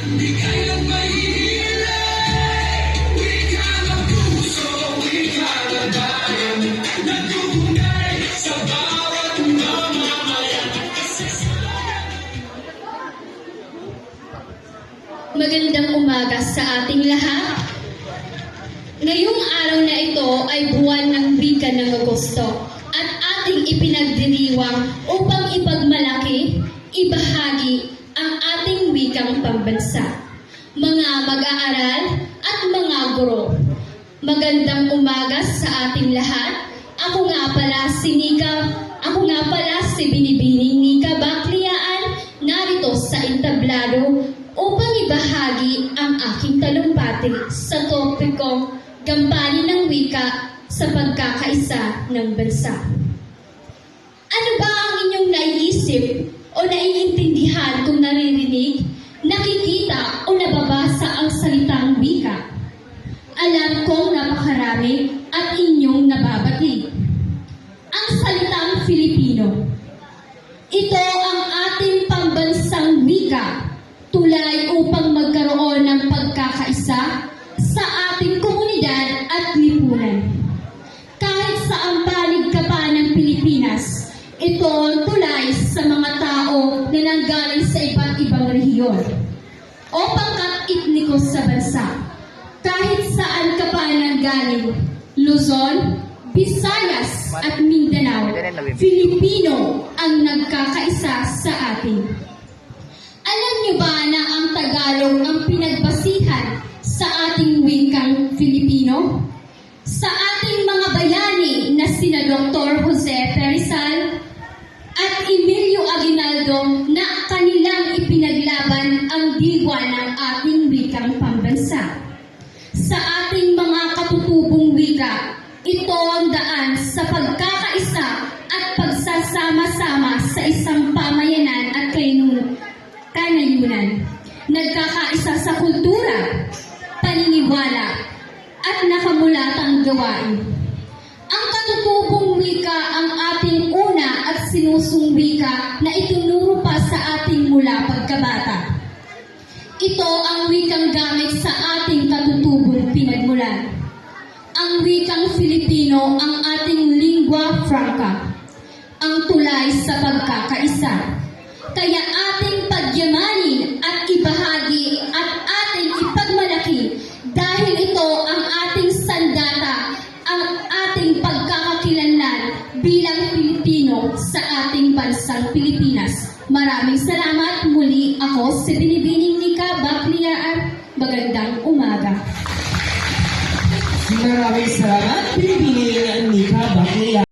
Magandang umaga sa ating lahat. Ngayong araw na ito ay buwan ng wika ng Agosto at ating ipinagdiriwang upang ipagmalaki, ibahagi ang ating wikang pambansa. Mga mag-aaral at mga guro, magandang umaga sa ating lahat. Ako nga pala si Nika, ako nga pala si Binibining Nika Bakliaan, narito sa entablado upang ibahagi ang aking talumpati sa topikong Gampanin ng Wika sa Pagkakaisa ng Bansa. Ano ba ang inyong naiisip o naiintindihan kung naririnig, nakikita o nababasa ang salitang wika? Alam kong napakarami at inyong nababati. Ang salitang Filipino. Ito ang ating pambansang wika, tulay upang magkaroon ng pagkakaisa sa ating komunidad at lipunan. Kahit sa ang panig ka pa ng Pilipinas, ito rehiyon o pangkat etniko sa bansa. Kahit saan ka pa nanggaling, Luzon, Visayas at Mindanao, Filipino ang nagkakaisa sa atin. Alam niyo ba na ang Tagalog ang pinagbasihan sa ating wikang Filipino? Sa ating mga bayani na sina Dr. Jose wika, ito ang daan sa pagkakaisa at pagsasama-sama sa isang pamayanan at kanayunan. Nagkakaisa sa kultura, paniniwala, at nakamulatang gawain. Ang katutubong wika ang ating una at sinusong wika na itinuro pa sa ating mula pagkabata. Ito ang wikang gamit sa ating wikang Filipino ang ating lingua franca, ang tulay sa pagkakaisa. Kaya ating pagyamanin at ibahagi at ating ipagmalaki dahil ito ang ating sandata, ang ating pagkakakilanlan bilang Pilipino sa ating bansang Pilipinas. Maraming salamat muli ako si Binibining Nika Bakliaan. Magandang umaga. من رئيس النيابة بالبناء النكابة